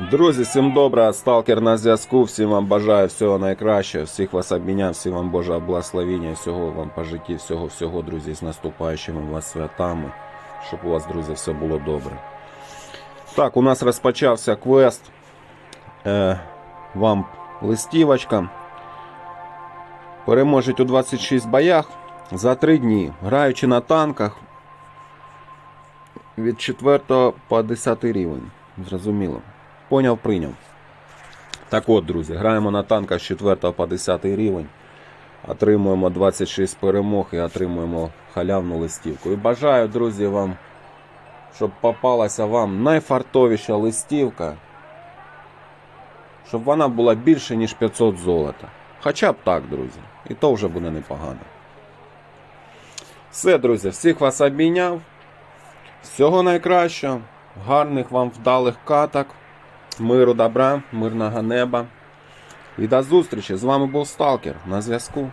Друзі, всім добре, сталкер на зв'язку. Всім вам бажаю всього найкращого. Всіх вас обміняв, всім вам Божого благословення, всього вам по житті, всього, всього, друзі, з наступаючими вас святами. Щоб у вас, друзі, все було добре. Так, у нас розпочався квест. Е, вам листівочка. Переможуть у 26 боях за 3 дні, граючи на танках від 4 по 10 рівень. Зрозуміло. Поняв, прийняв. Так от, друзі, граємо на танках з 4 по 10 рівень. Отримуємо 26 перемог і отримуємо халявну листівку. І бажаю, друзі, вам, щоб попалася вам найфартовіша листівка. Щоб вона була більше, ніж 500 золота. Хоча б так, друзі. І то вже буде непогано. Все, друзі, всіх вас обійняв. Всього найкращого, гарних вам вдалих каток, миру, добра, мирного неба. І до зустрічі. З вами був Сталкер на зв'язку.